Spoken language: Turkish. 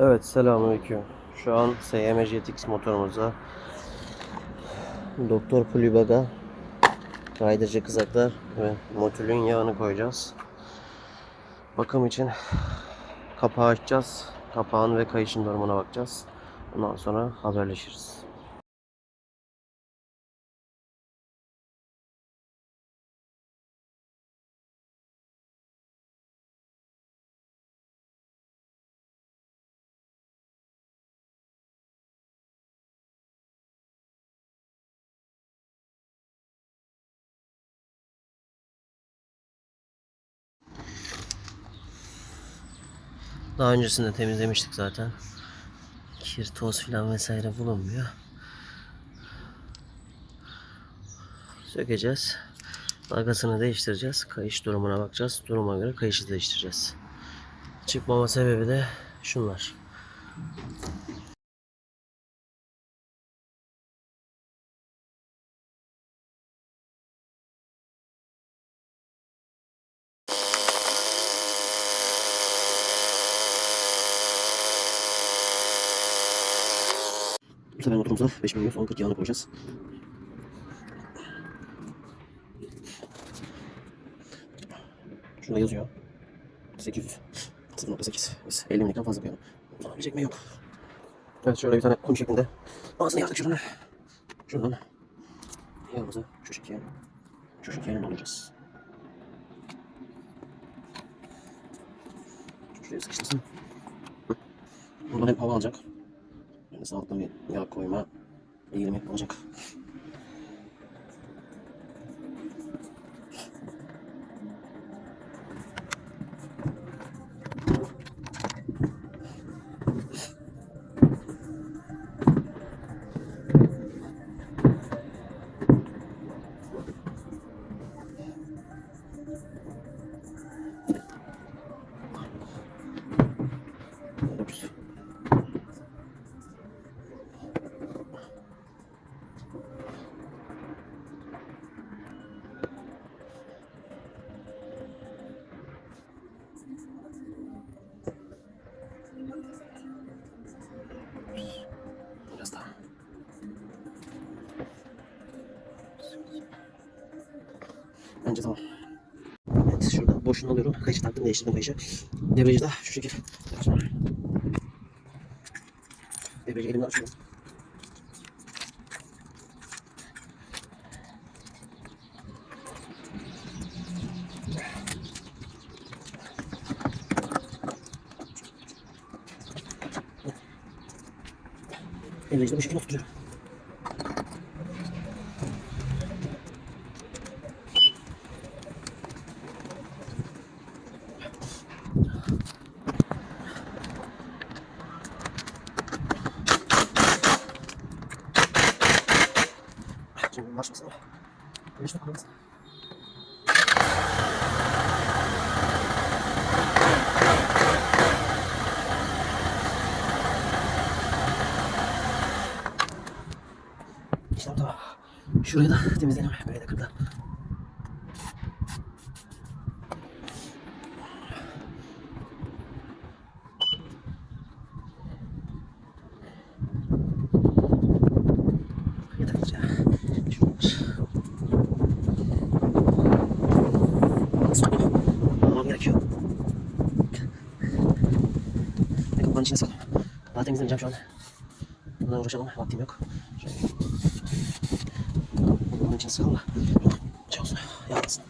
Evet selamünaleyküm. Şu an SYM GTX motorumuza Doktor Pulibag'a kaydırıcı kızaklar ve motülün yağını koyacağız. Bakım için kapağı açacağız. Kapağın ve kayışın durumuna bakacağız. Ondan sonra haberleşiriz. Daha öncesinde temizlemiştik zaten. Kir, toz filan vesaire bulunmuyor. Sökeceğiz. Dalgasını değiştireceğiz. Kayış durumuna bakacağız. Duruma göre kayışı değiştireceğiz. Çıkmama sebebi de şunlar. Bu sefer motorumuza 5110 yağını koyacağız. Şurada yazıyor. 800. 0.8. Biz 50 milikten fazla koyalım. Bir çekme yok. Evet şöyle bir tane kum şeklinde. Ağzını yaktık şuradan. Şuradan. Yağımızı şu şekilde. Şu şekilde dolduracağız. Şuraya sıkıştırsın. Buradan hep hava alacak. Salto de la coima y de mi proyecto. Biraz daha. Bence tamam. Evet şurada boşluğunu alıyorum. Kayışı taktım değiştirdim kayışı. Debriyajı da şu şekil. Debriyajı elimle açıyorum. Elinize bu şekilde tutacak. auch. açmasına. Güneş bakmanız. Şurayı da temizleyelim. Böyle de kırdı. Yatak ya. Şuralar. Almam gerekiyor. Ve kapağın içine saldım. Daha temizlemeyeceğim şu an. Bundan uğraşamam. Vaktim yok. Şöyle. 就经好了就是这样子